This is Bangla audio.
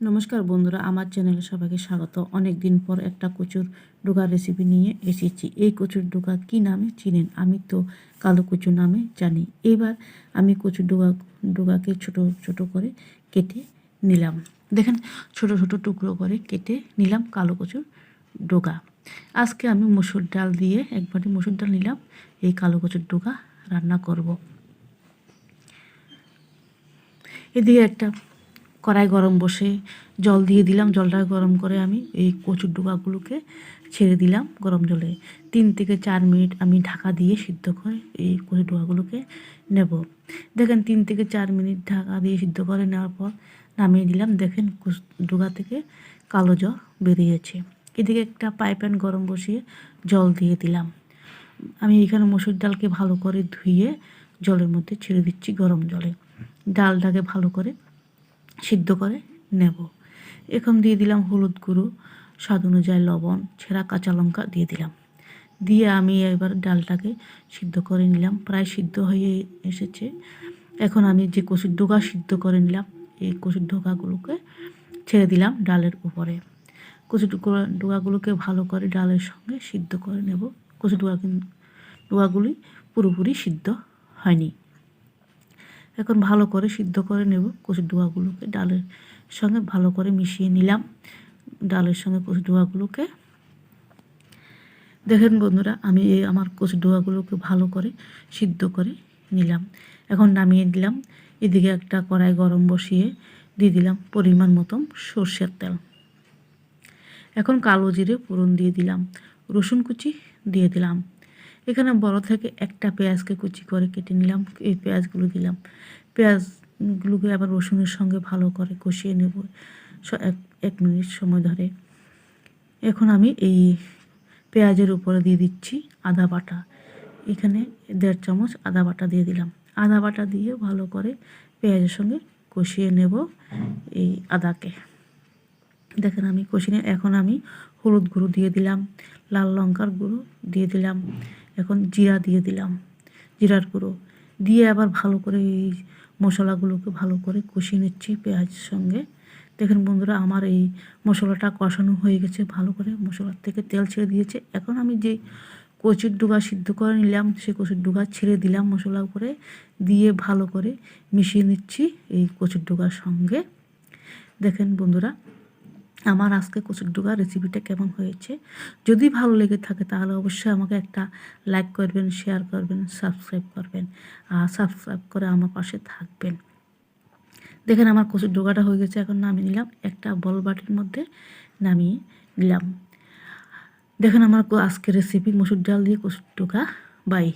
নমস্কার বন্ধুরা, আমার চ্যানেলে সবাইকে স্বাগত। অনেক দিন পর একটা কচুর ডোকা রেসিপি নিয়ে এসেছি। এই কচুর ডোকা কি নামে চিনেন? আমি তো কালো কচু নামে জানি। এবার আমি কচুর ডোকা ডোকাকে ছোট ছোট করে কেটে নিলাম। দেখেন, ছোট ছোট টুকরো করে কেটে নিলাম কালো কচুর ডোকা আজকে আমি মসুর ডাল দিয়ে একবারে মসুর ডাল নিলাম। এই কালো কচুর ডোকা রান্না করব। এদিকে একটা কড়াই গরম বসে জল দিয়ে দিলাম। জলটা গরম করে আমি এই কচুর ডোকাগুলোকে ছেড়ে দিলাম গরম জলে। তিন থেকে চার মিনিট আমি ঢাকা দিয়ে সিদ্ধ করে এই কচুর ডোকাগুলোকে নেব। দেখেন, তিন থেকে চার মিনিট ঢাকা দিয়ে সিদ্ধ করে নেওয়ার পর নামিয়ে দিলাম। দেখেন ডোকা থেকে কালো জল বেরিয়েছে। এদিকে একটা পাইপ্যান গরম বসিয়ে জল দিয়ে দিলাম। আমি এখানে মসুর ডালকে ভালো করে ধুয়ে জলের মধ্যে ছেড়ে দিচ্ছি গরম জলে। ডালটাকে ভালো করে সিদ্ধ করে নেব। এখন দিয়ে দিলাম হলুদ গুঁড়ো, স্বাদ অনুযায়ী লবণ, ছেঁড়া কাঁচা লঙ্কা দিয়ে দিলাম। দিয়ে আমি এবার ডালটাকে সিদ্ধ করে নিলাম। প্রায় সিদ্ধ হয়ে এসেছে। এখন আমি যে কচুর ডোকা সিদ্ধ করে নিলাম, এই কচুর ডোকাগুলোকে ছেড়ে দিলাম ডালের উপরে। ডোকা ডোকাগুলোকে ভালো করে ডালের সঙ্গে সিদ্ধ করে নেব। কচুর ডোকা ডোকাগুলি পুরোপুরি সিদ্ধ হয়নি। এখন ভালো করে সিদ্ধ করে নেব কচুর ডোয়াগুলোকে ডালের সঙ্গে ভালো করে মিশিয়ে নিলাম। ডালের সঙ্গে কচুর ডোয়াগুলোকে। দেখেন বন্ধুরা, আমি এই আমার কচুর ডোয়াগুলোকে ভালো করে সিদ্ধ করে নিলাম। এখন নামিয়ে দিলাম। এদিকে একটা কড়াই গরম বসিয়ে দিয়ে দিলাম পরিমাণ মতন সর্ষের তেল। এখন কালো জিরে ফোড়ন দিয়ে দিলাম। রসুন কুচি দিয়ে দিলাম। এখানে বড় থেকে একটা পেঁয়াজকে কুচি করে কেটে নিলাম, এই পেঁয়াজগুলো দিলাম। পেঁয়াজগুলোকে আবার রসুনের সঙ্গে ভালো করে কষিয়ে নেব এক এক মিনিট সময় ধরে। এখন আমি এই পেঁয়াজের উপরে দিয়ে দিচ্ছি আদা বাটা। এখানে দেড় চামচ আদা বাটা দিয়ে দিলাম। আদা বাটা দিয়ে ভালো করে পেঁয়াজের সঙ্গে কষিয়ে নেব এই আদাকে। দেখেন আমি কষিয়ে এখন আমি হলুদ গুঁড়ো দিয়ে দিলাম, লাল লঙ্কার গুঁড়ো দিয়ে দিলাম। এখন জিরা দিয়ে দিলাম, জিরার গুঁড়ো। দিয়ে আবার ভালো করে এই মশলাগুলোকে ভালো করে কষিয়ে নিচ্ছি পেঁয়াজের সঙ্গে। দেখেন বন্ধুরা, আমার এই মশলাটা কষানো হয়ে গেছে, ভালো করে মশলার থেকে তেল ছেড়ে দিয়েছে। এখন আমি যে কচুর ডুগা সিদ্ধ করে নিলাম, সেই কচুর ডুগা ছেড়ে দিলাম মশলা করে দিয়ে ভালো করে মিশিয়ে নিচ্ছি এই কচুর ডুগার সঙ্গে। দেখেন বন্ধুরা আমার আজকে কচুর ডুগা রেসিপিটা কেমন হয়েছে? যদি ভালো লেগে থাকে তাহলে অবশ্যই আমাকে একটা লাইক করবেন শেয়ার করবেন সাবস্ক্রাইব করবেন, আর সাবস্ক্রাইব করে আমার পাশে থাকবেন। দেখেন আমার কচুর ডোকাটা হয়ে গেছে, এখন নামিয়ে নিলাম। একটা বল বাটির মধ্যে নামিয়ে নিলাম। দেখেন আমার আজকে রেসিপি মসুর ডাল দিয়ে কচুর ডোকা বাই